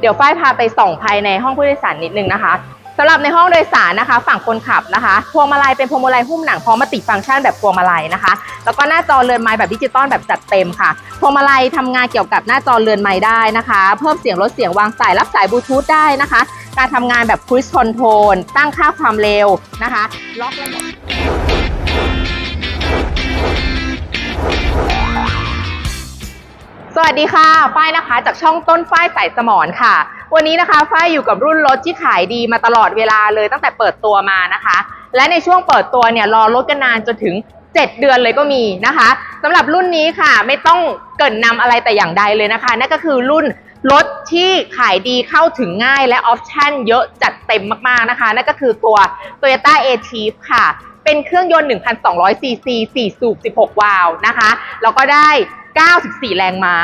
เดี๋ยวฝ้ายพาไปส่องภายในห้องผู้โดยสารนิดนึงนะคะสำหรับในห้องโดยสารนะคะ ฝั่งคนขับนะคะพวงมาลัยเป็นพวงมาลัยหุ้มหนังพร้อมมัติฟังก์ชันแบบพวงมาลัยนะคะ แล้วก็หน้าจอเรือนไม้แบบดิจิตอลแบบจัดเต็มค่ะพวงมาลัยทำงานเกี่ยวกับหน้าจอเรือนไม้ได้นะคะ เพิ่มเสียงลดเสียงวางสายรับสายบลูทูธได้นะคะ การทำงานแบบค u i สคอนโทรลตั้งค่าความเร็วนะคะ ล็อกระบบ วัสดีค่ะ ฝ้ายนะคะ จากช่องต้นฝ้ายสายสมอนค่ะ วันนี้นะคะ ฝ้ายอยู่กับรุ่นรถที่ขายดีมาตลอดเวลาเลยตั้งแต่เปิดตัวมานะคะ และในช่วงเปิดตัวเนี่ยรอรถกันนานจนถึง 7 เดือนเลยก็มีนะคะสำหรับรุ่นนี้ค่ะ ไม่ต้องเกินนำอะไรแต่อย่างใดเลยนะคะ นั่นก็คือรุ่นรถที่ขายดีเข้าถึงง่ายและออปชั่นเยอะจัดเต็มมากๆนะคะ นั่นก็คือตัว Toyota a t i v ค่ะ เป็นเครื่องยนต์ 1,200ซีซี4สูบ 16 วาล์วนะคะ แล้วก็ได้ 94 แรงม้า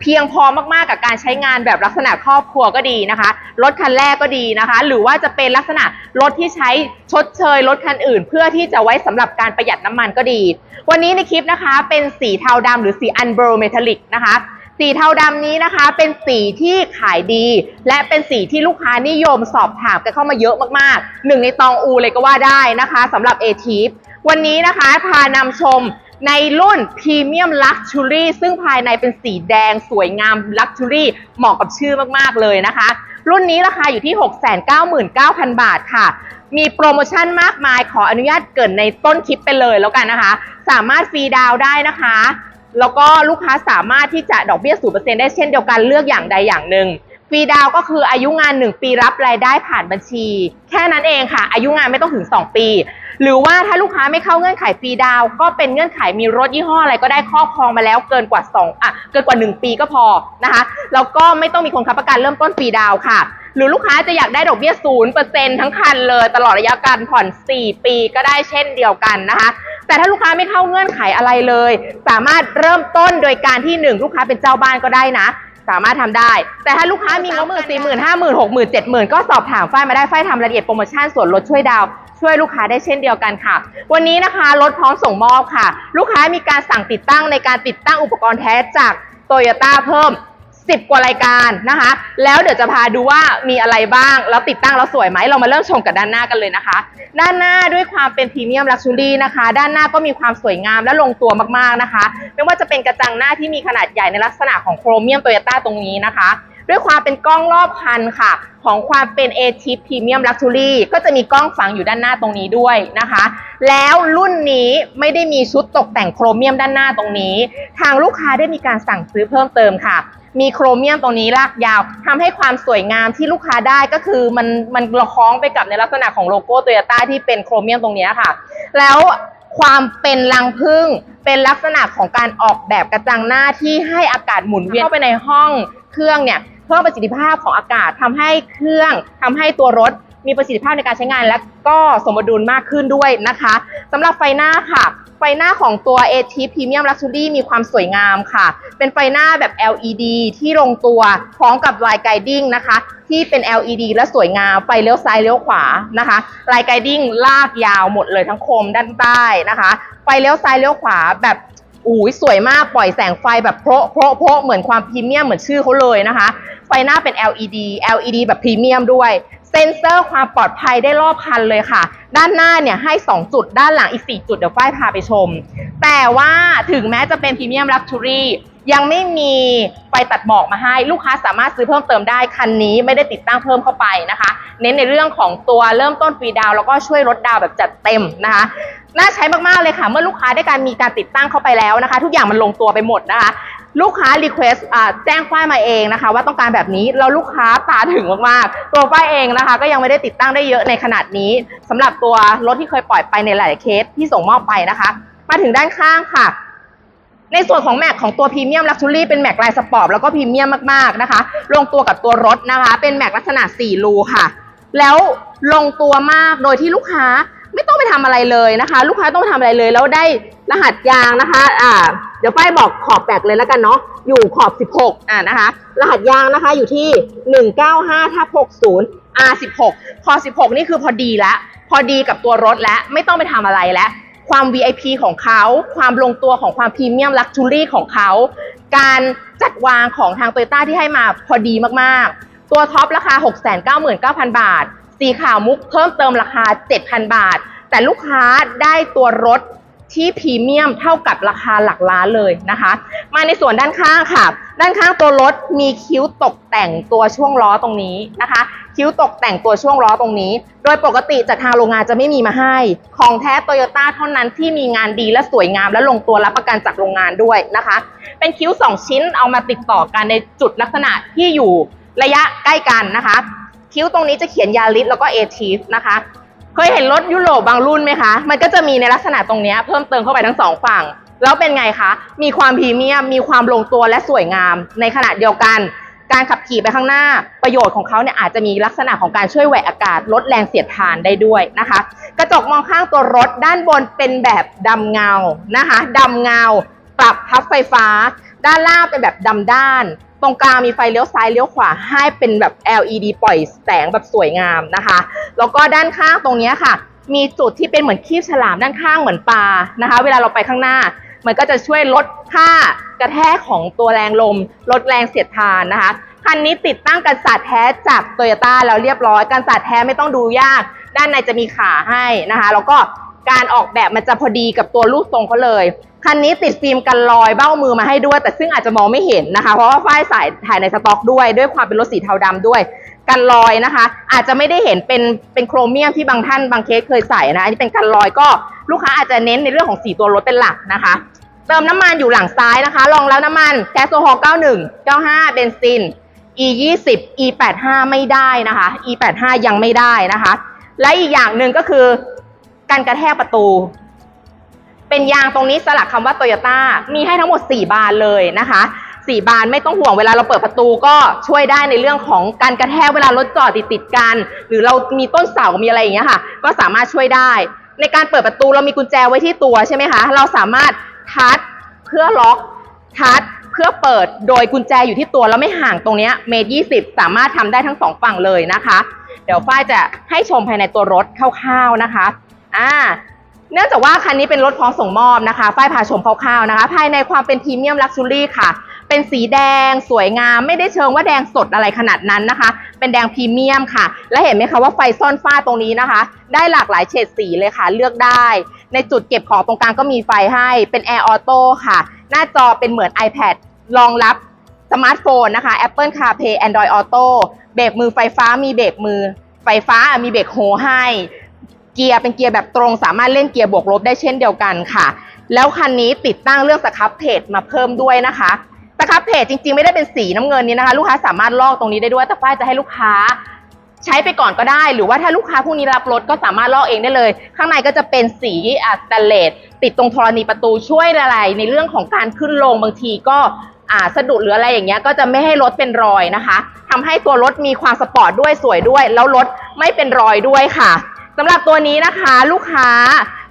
เพียงพอมากๆกับการใช้งานแบบลักษณะครอบครัวก็ดีนะคะ รถคันแรกก็ดีนะคะ หรือว่าจะเป็นลักษณะรถที่ใช้ชดเชยรถคันอื่น เพื่อที่จะไว้สำหรับการประหยัดน้ำมันก็ดี วันนี้ในคลิปนะคะ เป็นสีเทาดำหรือสีอันเบรเมทัลลิกนะคะสีเทาดำนี้นะคะเป็นสีที่ขายดี และเป็นสีที่ลูกค้านิยมสอบถามกันเข้ามาเยอะมากๆ หนึ่งในตองอูเลยก็ว่าได้นะคะสำหรับ a t i v วันนี้นะคะพานำชม ในรุ่น Premium Luxury ซึ่งภายในเป็นสีแดงสวยงาม Luxury เหมาะกับชื่อมากๆเลยนะคะ รุ่นนี้ราคาอยู่ที่ 699,000 บาทค่ะ มีโปรโมชั่นมากมายขออนุญาตเกินในต้นคลิปไปเลยแล้วกันนะคะ สามารถฟรีดาวได้นะคะ แล้วก็ลูกค้าสามารถที่จะดอกเบี้ย0%ได้เช่นเดียวกันเลือกอย่างใดอย่างหนึ่งฟรีดาวก็คืออายุงาน 1 ปีรับรายได้ผ่านบัญชี แค่นั้นเองค่ะ อายุงานไม่ต้องถึง 2 ปี หรือว่าถ้าลูกค้าไม่เข้าเงื่อนไขฟรีดาว ก็เป็นเงื่อนไขมีรถยี่ห้ออะไรก็ได้ครอบครองมาแล้วเกินกว่า2อะเกินกว่า 1 ปีก็พอนะคะแล้วก็ไม่ต้องมีคนค้ำประกันเริ่มต้นฟรีดาวค่ะ หรือลูกค้าจะอยากได้ดอกเบี้ย0%ทั้งคันเลย ตลอดระยะการผ่อน 4 ปีก็ได้เช่นเดียวกันนะคะ แต่ถ้าลูกค้าไม่เข้าเงื่อนไขอะไรเลย สามารถเริ่มต้นโดยการที่ 1 ลูกค้าเป็นเจ้าบ้านก็ได้นะสามารถทำได้ แต่ถ้าลูกค้ามีงบหมื่นสี่หมื่นห้าหมื่นหกหมื่นเจ็ดหมื่นก็สอบถามฝ้ายมาได้ฝ้ายทำรายละเอียดโปรโมชั่นส่วนลดช่วยดาว ช่วยลูกค้าได้เช่นเดียวกันค่ะ วันนี้นะคะรถพร้อมส่งมอบค่ะ ลูกค้ามีการสั่งติดตั้งในการติดตั้งอุปกรณ์แท้จากโตโยต้าเพิ่ม 10 กว่ารายการนะคะ แล้วเดี๋ยวจะพาดูว่ามีอะไรบ้าง แล้วติดตั้งแล้วสวยไหมเรามาเริ่มชมกับด้านหน้ากันเลยนะคะ ด้านหน้าด้วยความเป็นพรีเมียมลักชูรี่นะคะ ด้านหน้าก็มีความสวยงามและลงตัวมากๆนะคะ ไม่ว่าจะเป็นกระจังหน้าที่มีขนาดใหญ่ในลักษณะของโครเมียมโตโยต้าตรงนี้นะคะ ด้วยความเป็นกล้องรอบคันค่ะ ของความเป็น a t i p Premium Luxury ก็จะมีกล้องฝังอยู่ด้านหน้าตรงนี้ด้วยนะคะ แล้วรุ่นนี้ไม่ได้มีชุดตกแต่งโครเมียมด้านหน้าตรงนี้ ทางลูกค้าได้มีการสั่งซื้อเพิ่มเติมค่ะ มีโครเมียมตรงนี้ลากยาวทำให้ความสวยงามที่ลูกค้าได้ก็คือมันมันละคล้องไปกับในลักษณะของโลโก้โตโยต้าที่เป็นโครเมียมตรงนี้ค่ะ แล้ว ความเป็นรังพึ่งเป็นลักษณะของการออกแบบกระจังหน้าที่ให้อากาศหมุนเวียนเข้าไปในห้องเครื่องเนี่ยเพิ่มประสิทธิภาพของอากาศทำให้เครื่องทำให้ตัวรถมีประสิทธิภาพในการใช้งาน และก็สมดุลมากขึ้นด้วยนะคะสำหรับไฟหน้าค่ะ ไฟหน้าของตัว a t Premium Luxury มีความสวยงามค่ะ เป็นไฟหน้าแบบ LED ที่ลงตัวพร้อมกับ Line Guiding นะคะ ที่เป็น LED และสวยงาม ไฟเลี้ยวซ้ายเลี้ยวขวานะคะ Line Guiding ลากยาวหมดเลยทั้งโคมด้านใต้นะคะ ไฟเลี้ยวซ้ายเลี้ยวขวาแบบอุ้ยสวยมากปล่อยแสงไฟแบบโพะโพะโพะเหมือนความพรีเมียมเหมือนชื่อเขาเลยนะคะ ไฟหน้าเป็น LED LED แบบพรีเมียมด้วย เซ็นเซอร์ความปลอดภัยได้รอบคันเลยค่ะ ด้านหน้าเนี่ยให้ 2 จุด ด้านหลังอีก 4 จุดเดี๋ยวฝ้ายพาไปชม แต่ว่าถึงแม้จะเป็นพรีเมียมลักชัวรี่ยังไม่มีไฟตัดหมอกมาให้ ลูกค้าสามารถซื้อเพิ่มเติมได้คันนี้ไม่ได้ติดตั้งเพิ่มเข้าไปนะคะ เน้นในเรื่องของตัวเริ่มต้นฟรีดาวแล้วก็ช่วยลดดาวแบบจัดเต็มนะคะ น่าใช้มากๆเลยค่ะ เมื่อลูกค้าได้การมีการติดตั้งเข้าไปแล้วนะคะ ทุกอย่างมันลงตัวไปหมดนะคะ ลูกค้ารีเควสแจ้งฝ้ายมาเองนะคะ ว่าต้องการแบบนี้แล้วลูกค้าตาถึงมากๆ ตัวฝ้ายเองนะคะ ก็ยังไม่ได้ติดตั้งได้เยอะในขนาดนี้สำหรับตัวรถที่เคยปล่อยไปในหลายเคสที่ส่งมอบไปนะคะ มาถึงด้านข้างค่ะในส่วนของแม็กของตัวพรีเมียมลักชูรี่เป็นแม็กลายสปอร์ตแล้วก็พรีเมียมมากๆนะคะ ลงตัวกับตัวรถนะคะ เป็นแม็กลักษณะ4รูค่ะ แล้วลงตัวมากโดยที่ลูกค้า ไม่ต้องไปทำอะไรเลยนะคะ ลูกค้าต้องทำอะไรเลย แล้วได้รหัสยางนะคะ อ่า เดี๋ยวป้ายบอกขอบแบกเลยแล้วกันเนาะอยู่ขอบ 16 อ่านะคะ รหัสยางนะคะอยู่ที่ 195ทับ60 R16 พอ 16 นี่คือพอดีแล้วพอดีกับตัวรถแล้วไม่ต้องไปทำอะไรแล้วความ VIP ของเขาความลงตัวของความพรีเมียมลักชูรี่ของเขา การจัดวางของทางโตโยต้าที่ให้มาพอดีมากๆ ตัวท็อปราคา 699,000 บาท สีขาวมุกเพิ่มเติมราคา 7,000 บาท แต่ลูกค้าได้ตัวรถที่พรีเมียมเท่ากับราคาหลักล้านเลยนะคะ มาในส่วนด้านข้างค่ะ ด้านข้างตัวรถมีคิ้วตกแต่งตัวช่วงล้อตรงนี้นะคะ คิ้วตกแต่งตัวช่วงล้อตรงนี้ โดยปกติจากทางโรงงานจะไม่มีมาให้ ของแท้โตโยต้าเท่านั้นที่มีงานดีและสวยงามและลงตัวรับประกันจากโรงงานด้วยนะคะ เป็นคิ้ว 2 ชิ้นเอามาติดต่อกันในจุดลักษณะที่อยู่ระยะใกล้กันนะคะ คิ้วตรงนี้จะเขียนยาริสแล้วก็เอทีฟนะคะ เคยเห็นรถยุโรปบางรุ่นไหมคะ มันก็จะมีในลักษณะตรงนี้เพิ่มเติมเข้าไปทั้งสองฝั่ง แล้วเป็นไงคะ มีความพรีเมียม มีความลงตัวและสวยงาม ในขณะเดียวกัน การขับขี่ไปข้างหน้า ประโยชน์ของเขาเนี่ยอาจจะมีลักษณะของการช่วยแหวกอากาศ ลดแรงเสียดทานได้ด้วยนะคะ กระจกมองข้างตัวรถด้านบนเป็นแบบดำเงานะคะดำเงา ปรับพับไฟฟ้า ด้านล่างเป็นแบบดำด้าน ตรงกลางมีไฟเลี้ยวซ้ายเลี้ยวขวาให้เป็นแบบ LED ปล่อยแสงแบบสวยงามนะคะ แล้วก็ด้านข้างตรงนี้ค่ะ มีจุดที่เป็นเหมือนคีบฉลามด้านข้างเหมือนปลานะคะ เวลาเราไปข้างหน้า มันก็จะช่วยลดค่ากระแทกของตัวแรงลม ลดแรงเสียดทานนะคะคันนี้ติดตั้งกันศาสตร์แท้จากโตโยต้าแล้วเรียบร้อยการศาสตร์แท้ไม่ต้องดูยาก ด้านในจะมีขาให้นะคะ แล้วก็ การออกแบบมันจะพอดีกับตัวรูปทรงเขาเลย คันนี้ติดฟิล์มกันรอยเบ้ามือมาให้ด้วย แต่ซึ่งอาจจะมองไม่เห็นนะคะ เพราะว่าฝ้ายสายถ่ายในสต็อกด้วย ด้วยความเป็นรถสีเทาดำด้วย กันรอยนะคะ อาจจะไม่ได้เห็นเป็นเป็นโครเมียมที่บางท่านบางเคสเคยใส่นะ อันนี้เป็นกันรอยก็ลูกค้าอาจจะเน้นในเรื่องของสีตัวรถเป็นหลักนะคะ เติมน้ำมันอยู่หลังซ้ายนะคะรองแล้วน้ำมันแก๊สโซฮอล์91 95 เบนซิน e 20 e 85ไม่ได้นะคะ e 85ยังไม่ได้นะคะ และอีกอย่างหนึ่งก็คือ การกระแทกประตู เป็นยางตรงนี้สลักคำว่าโตโยต้ามีให้ทั้งหมด 4 บานเลยนะคะ4บานไม่ต้องห่วงเวลาเราเปิดประตูก็ช่วยได้ในเรื่องของการกระแทกเวลารถจอดติดติดกัน หรือเรามีต้นเสา มีอะไรอย่างเงี้ยค่ะ ก็สามารถช่วยได้ ในการเปิดประตูเรามีกุญแจไว้ที่ตัวใช่ไหมคะ เราสามารถทัชเพื่อล็อกทัชเพื่อเปิดโดยกุญแจอยู่ที่ตัวแล้วไม่ห่างตรงเนี้ยเมตรยี่สิบสามารถทำได้ทั้งสองฝั่งเลยนะคะ เดี๋ยวฝ้ายจะให้ชมภายในตัวรถคร่าวๆนะคะ อ่าเนื่องจากว่าคันนี้เป็นรถพร้อมส่งมอบนะคะฝ้ายพาชมคร่าวๆนะคะ ภายในความเป็นพรีเมียมลักชูรี่ค่ะ เป็นสีแดงสวยงาม ไม่ได้เชิงว่าแดงสดอะไรขนาดนั้นนะคะ เป็นแดงพรีเมียมค่ะ และเห็นไหมคะว่าไฟซ่อนฟ้าตรงนี้นะคะ ได้หลากหลายเฉดสีเลยค่ะ เลือกได้ ในจุดเก็บของตรงกลางก็มีไฟให้ เป็น Air Auto ค่ะ หน้าจอเป็นเหมือน iPad รองรับสมาร์ทโฟนนะคะ Apple CarPlay Android Auto เบรกมือไฟฟ้ามีเบรกมือไฟฟ้ามีเบรกโฮให้ เกียร์เป็นเกียร์แบบตรง สามารถเล่นเกียร์บวกลบได้เช่นเดียวกันค่ะ แล้วคันนี้ติดตั้งเรื่องสครับเพจมาเพิ่มด้วยนะคะสครับเพจจริงๆไม่ได้เป็นสีน้ำเงินนี้นะคะ ลูกค้าสามารถลอกตรงนี้ได้ด้วย แต่ฝ้ายจะให้ลูกค้าใช้ไปก่อนก็ได้ หรือว่าถ้าลูกค้าพรุ่งนี้รับรถก็สามารถลอกเองได้เลย ข้างในก็จะเป็นสีอะสแตเลสติดตรงธรณีประตูช่วยอะไร ในเรื่องของการขึ้นลงบางทีก็อ่าสะดุดหรืออะไรอย่างเงี้ยก็จะไม่ให้รถเป็นรอยนะคะทำให้ตัวรถมีความสปอร์ตด้วยสวยด้วย แล้วรถไม่เป็นรอยด้วยค่ะ สำหรับตัวนี้นะคะลูกค้า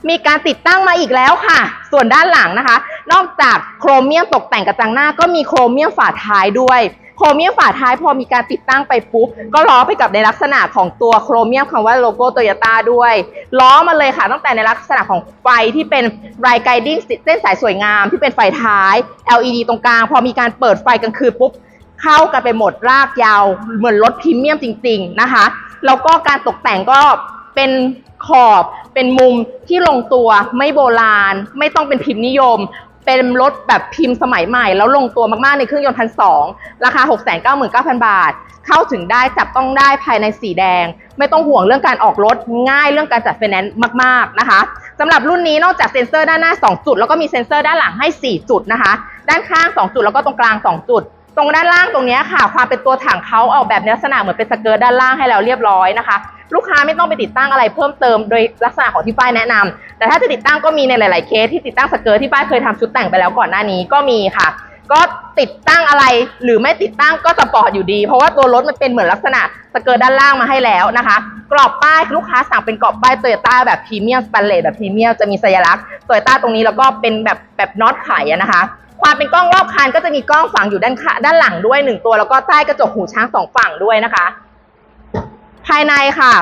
มีการติดตั้งมาอีกแล้วค่ะ ส่วนด้านหลังนะคะ นอกจากโครเมียมตกแต่งกระจังหน้า ก็มีโครเมียมฝาท้ายด้วยโครเมียมฝาท้ายพอมีการติดตั้งไปปุ๊บ ก็ล้อไปกับในลักษณะของตัวโครเมียมคำว่าโลโก้โตโยต้าด้วย ล้อมาเลยค่ะ ตั้งแต่ในลักษณะของไฟที่เป็นไรไกดิ้งเส้นสายสวยงาม ที่เป็นไฟท้าย LED ตรงกลาง พอมีการเปิดไฟกลางคืนปุ๊บ เข้ากันไปหมดรากยาว เหมือนรถพรีเมียมจริง ๆนะคะ แล้วก็การตกแต่งก็ เป็นขอบเป็นมุมที่ลงตัวไม่โบราณ ไม่ต้องเป็นพิมพ์นิยม เป็นรถแบบพิมพ์สมัยใหม่ แล้วลงตัวมาก ๆ ในเครื่องยนต์พันสองราคา 6 9 9 0 0 0 บาท เข้าถึงได้จับต้องได้ภายในสีแดง ไม่ต้องห่วงเรื่องการออกรถง่ายเรื่องการจัดไฟแนนซ์มาก ๆ นะคะสำหรับรุ่นนี้นอกจากเซ็นเซอร์ด้านหน้า 2 จุด แล้วก็มีเซ็นเซอร์ด้านหลังให้ 4 จุดนะคะ ด้านข้าง 2 จุดแล้วก็ตรงกลาง 2 จุดตรงด้านล่างตรงนี้ค่ะ ความเป็นตัวถังเขาออกแบบลักษณะเหมือนเป็นสเกิร์ตด้านล่างให้แล้วเรียบร้อยนะคะ ลูกค้าไม่ต้องไปติดตั้งอะไรเพิ่มเติมโดยลักษณะของที่ป้ายแนะนำแต่ถ้าจะติดตั้งก็มีในหลาย ๆ เคสที่ติดตั้งสเกิร์ตที่ป้ายเคยทำชุดแต่งไปแล้วก่อนหน้านี้ก็มีค่ะ ก็ติดตั้งอะไรหรือไม่ติดตั้งก็สปอร์ตอยู่ดี เพราะว่าตัวรถมันเป็นเหมือนลักษณะสเกิร์ตด้านล่างมาให้แล้วนะคะ กรอบป้ายลูกค้าสั่งเป็นกรอบป้ายโตโยต้าแบบพรีเมียมสแตนเลสแบบพรีเมียมจะมีสัญลักษณ์โตโยต้าตรงนี้แล้วก็เป็นแบบแบบน็อตไขนะคะความเป็นกล้องรอบคันก็จะมีกล้องฝังอยู่ด้านข้างด้านหลังด้วยหนึ่งตัวแล้วก็ใต้กระจกหูช้างสองฝั่งด้วยนะคะ ภายในค่ะ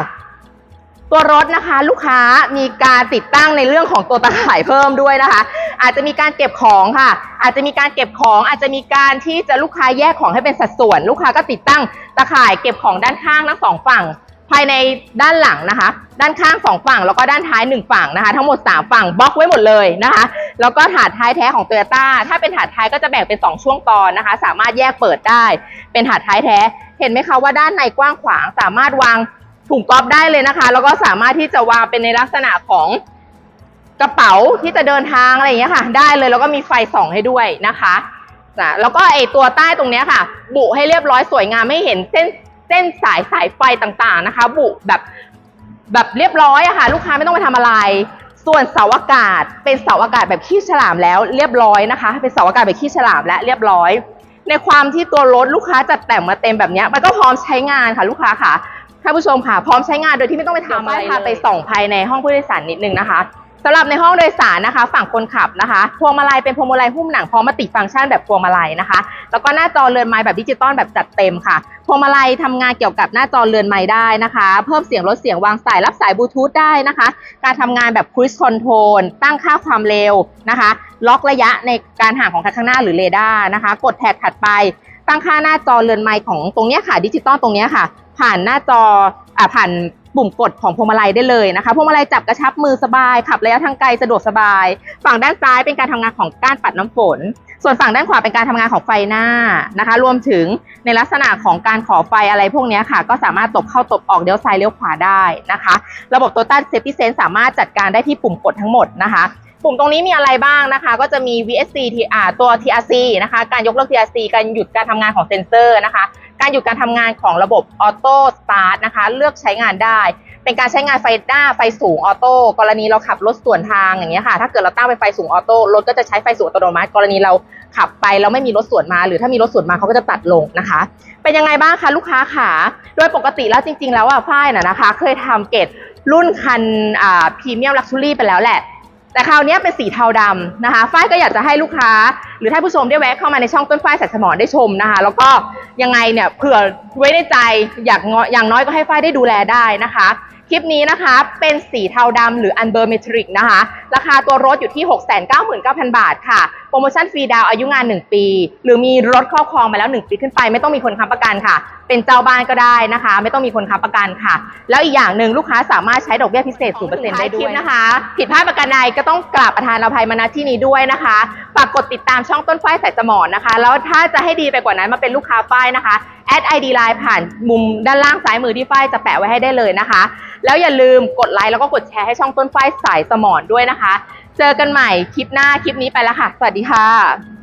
ตัวรถนะคะ ลูกค้ามีการติดตั้งในเรื่องของตัวตะข่ายเพิ่มด้วยนะคะ อาจจะมีการเก็บของค่ะ อาจจะมีการเก็บของอาจจะมีการที่จะลูกค้าแยกของให้เป็นสัดส่วน ลูกค้าก็ติดตั้งตะข่ายเก็บของด้านข้างทั้งสองฝั่งภายในด้านหลังนะคะ ด้านข้างสองฝั่งแล้วก็ด้านท้ายหนึ่งฝั่งนะคะ ทั้งหมด 3 ฝั่งบล็อกไว้หมดเลยนะคะ แล้วก็ถาดท้ายแท้ของ t o y ยต้าถ้าเป็นถาดท้ายก็จะแบ่งเป็น 2 ช่วงตอนนะคะ สามารถแยกเปิดได้ เป็นถาดท้ายแท้ เห็นไหมคะว่าด้านในกว้างขวาง สามารถวางถุงก๊อฟได้เลยนะคะ แล้วก็สามารถที่จะวางเป็นในลักษณะของกระเป๋าที่จะเดินทางอะไรอย่างเงี้ยค่ะ ได้เลยแล้วก็มีไฟส่องให้ด้วยนะคะนะแล้วก็ไอตัวใต้ตรงเนี้ยค่ะ บุให้เรียบร้อยสวยงามไม่เห็นเส้นเส้นสายสายไฟต่างๆนะคะ บุแบบแบบเรียบร้อยอะค่ะ ลูกค้าไม่ต้องไปทำอะไร ส่วนเสาอากาศเป็นเสาอากาศแบบขี้ฉลามแล้วเรียบร้อยนะคะ เป็นเสาอากาศแบบขี้ฉลามและเรียบร้อย ในความที่ตัวรถลูกค้าจัดแต่งมาเต็มแบบเนี้ยมันก็พร้อมใช้งานค่ะลูกค้าค่ะท่านผู้ชมค่ะ พร้อมใช้งานโดยที่ไม่ต้องไปทำอะไรเลยพาไปส่องภายในห้องผู้โดยสารนิดนึงนะคะ สำหรับในห้องโดยสารนะคะ ฝั่งคนขับนะคะพวงมาลัยเป็นพวงมาลัยหุ้มหนังพร้อมมัลติฟังก์ชันแบบพวงมาลัยนะคะ แล้วก็หน้าจอเรือนไม้แบบดิจิตอลแบบจัดเต็มค่ะพวงมาลัยทำงานเกี่ยวกับหน้าจอเรือนไม้ได้นะคะ เพิ่มเสียงลดเสียงวางสายรับสายบลูทูธได้นะคะ การทำงานแบบ cruise control ตั้งค่าความเร็วนะคะ ล็อกระยะในการห่างของคันข้างหน้าหรือเรดาร์นะคะ กดแท็บถัดไป ตั้งค่าหน้าจอเรือนไมค์ของตรงนี้ค่ะดิจิตอลตรงนี้ค่ะ ผ่านหน้าจออ่าผ่าน ปุ่มกดของพวงมาลัยได้เลยนะคะ พวงมาลัยจับกระชับมือสบาย ขับระยะทางไกลสะดวกสบาย ฝั่งด้านซ้ายเป็นการทำงานของก้านปัดน้ำฝน ส่วนฝั่งด้านขวาเป็นการทำงานของไฟหน้านะคะ รวมถึงในลักษณะของการขอไฟอะไรพวกนี้ค่ะ ก็สามารถตบเข้าตบออกเลี้ยวซ้ายเลี้ยวขวาได้นะคะ ระบบ Total Safety Sense สามารถจัดการได้ที่ปุ่มกดทั้งหมดนะคะปุ่มตรงนี้มีอะไรบ้างนะคะ ก็จะมี VSC ที่อ่าตัว TRC นะคะ การยกเลิก TRC การหยุดการทำงานของเซ็นเซอร์นะคะ การหยุดการทำงานของระบบออโต้สตาร์ทนะคะ เลือกใช้งานได้ เป็นการใช้งานไฟหน้าไฟสูงออโต้กรณีเราขับรถสวนทางอย่างเงี้ยค่ะ ถ้าเกิดเราตั้งเป็นไฟสูงออโต้รถก็จะใช้ไฟสูงอัตโนมัติกรณีเราขับไปแล้วไม่มีรถสวนมาหรือถ้ามีรถสวนมาเขาก็จะตัดลงนะคะ เป็นยังไงบ้างคะลูกค้าขาโดยปกติแล้วจริง ๆ แล้วอะฝ้ายน่ะนะคะ เคยทำเกรดรุ่นคันอ่าพรีเมียมลักชัวรี่ไปแล้วแหละ แต่คราวนี้เป็นสีเทาดำนะคะ ฝ้ายก็อยากจะให้ลูกค้า หรือท่านผู้ชมได้แวะเข้ามาในช่องต้นฝ้ายแสกสมอนได้ชมนะคะ แล้วก็ยังไงเนี่ยเผื่อไว้ในใจอยากงอย่างน้อยก็ให้ฝ้ายได้ดูแลได้นะคะ คลิปนี้นะคะเป็นสีเทาดำหรือ Unbermetric นะคะ ราคาตัวรถอยู่ที่ 699,000 บาทค่ะ โปรโมชั่นฟรีดาวอายุงาน 1 ปี หรือมีรถครอบครองมาแล้ว 1 ปีขึ้นไป ไม่ต้องมีคนค้ำประกันค่ะ เป็นเจ้าบ้านก็ได้นะคะ ไม่ต้องมีคนค้ำประกันค่ะ แล้วอีกอย่างหนึ่งลูกค้าสามารถใช้ดอกเบี้ยพิเศษ 0%ได้ด้วยนะคะ ผิดพลาดประการใดก็ต้องกราบประธานอภัยมาณที่นี้ด้วยนะคะฝากกดติดตามช่องต้นฝ้ายสายสมอนนะคะ แล้วถ้าจะให้ดีไปกว่านั้นมาเป็นลูกค้าฝ้ายนะคะแอดไอดีไลน์ผ่านมุมด้านล่างซ้ายมือที่ฝ้ายจะแปะไว้ให้ได้เลยนะคะ แล้วอย่าลืมกดไลค์แล้วก็กดแชร์ให้ช่องต้นฝ้ายสายสมอนด้วยนะคะ เจอกันใหม่คลิปหน้าคลิปนี้ไปแล้วค่ะ สวัสดีค่ะ